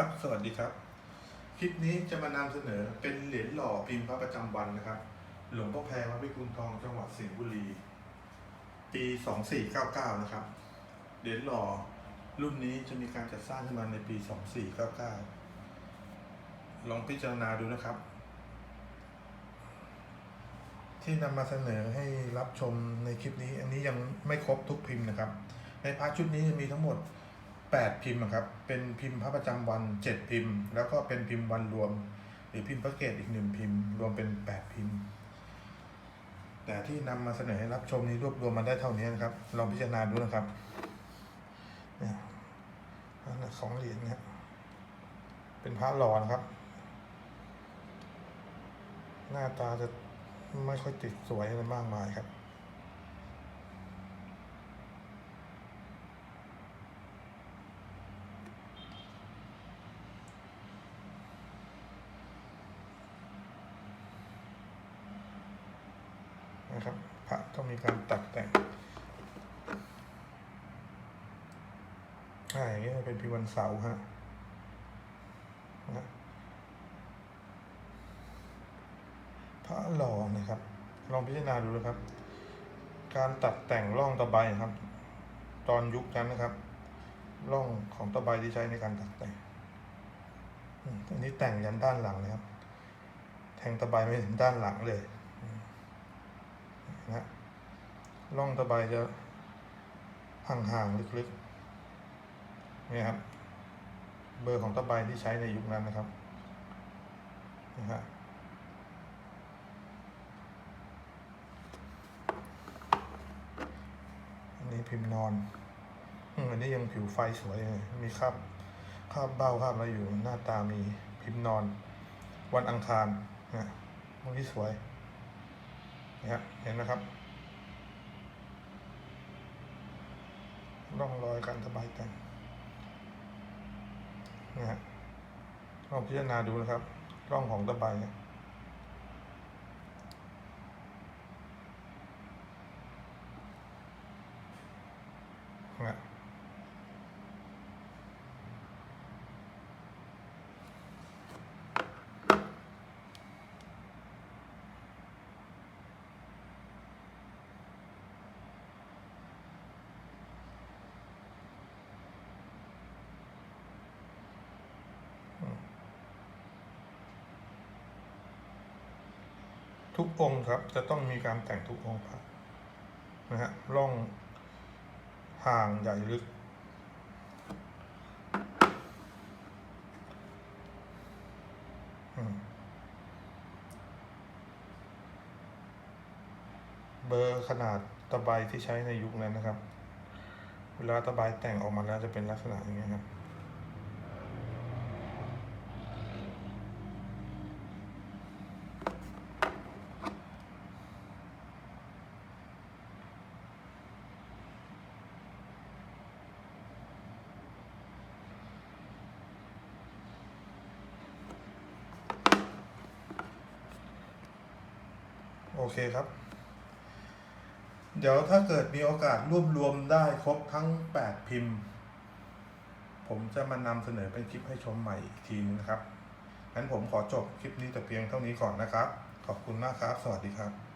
ครับ สวัสดีครับ คลิปนี้จะมานำเสนอเป็นเหรียญหล่อพิมพ์พระประจำวันนะครับ หลวงพ่อแพรวัดพิกุลทองจังหวัดสิงห์บุรี ปี 2499 นะครับ เหรียญหล่อรุ่นนี้จะมีการจัดสร้างขึ้นมาในปี 2499 ลองพิจารณาดูนะครับ ที่นำมาเสนอให้รับชมในคลิปนี้ อันนี้ยังไม่ครบทุกพิมพ์นะครับ ในพาร์ทชุดนี้จะมีทั้งหมด 8 พิมพ์ครับ เป็นพิมพ์พระประจำวัน 7 พิมพ์ แล้วก็เป็นพิมพ์วันรวม หรือพิมพ์พระเกตอีกหนึ่งพิมพ์ รวมเป็น 8 พิมพ์ แต่ที่นำมาเสนอให้รับชมนี้รวบรวมมาได้เท่านี้นะครับ ลองพิจารณาดูนะครับเนี่ยอันนั้นสองเหรียญนะครับเป็นพระหล่อนะครับ หน้าตาจะไม่ค่อยติดสวยอะไรมากมายครับ นะครับพระต้องมีการตัดแต่งอ่าอย่างนี้เป็นพิวันเสาร์ฮะนะพระหล่อนะครับ ลองพิจารณาดูนะครับ การตัดแต่งร่องตะไบครับ ตอนยุคนั้นนะครับร่องของตะไบที่ใช้ในการตัดแต่งอันนี้แต่งยันด้านหลังนะครับ แทงตะไบไม่ถึงด้านหลังเลย นะร่องตะไบจะห่างๆลึกๆนี่ครับ เบอร์ของตะไบที่ใช้ในยุคนั้นนะครับนะฮะอันนี้พิมพ์นอนอันนี้ยังผิวไฟสวยเลยมีคราบคราบเบ้าคราบอะไรอยู่หน้าตามีพิมพ์นอน วันอังคารนะมันนี้สวย นะฮะเห็นนะครับร่องรอยการสบายแต่งนะฮะลองพิจารณาดูนะครับ ร่องของตะไบเนี่ยนะ ทุกองค์ครับ จะต้องมีการแต่งทุกองค์พระนะฮะร่องห่างใหญ่ลึก เบอร์ขนาดตะไบที่ใช้ในยุคนั้นนะครับ เวลาตะไบแต่งออกมาแล้วจะเป็นลักษณะอย่างนี้ยครับ อเคครับ เดี๋ยวถ้าเกิดมีโอกาสรวบรวมได้ครบทั้ง 8 พิมพ์ ผมจะมานำเสนอเป็นคลิปให้ชมใหม่อีกทีนึงนะครับงั้นผมขอจบคลิปนี้แต่เพียงเท่านี้ก่อนนะครับ ขอบคุณมากครับ สวัสดีครับ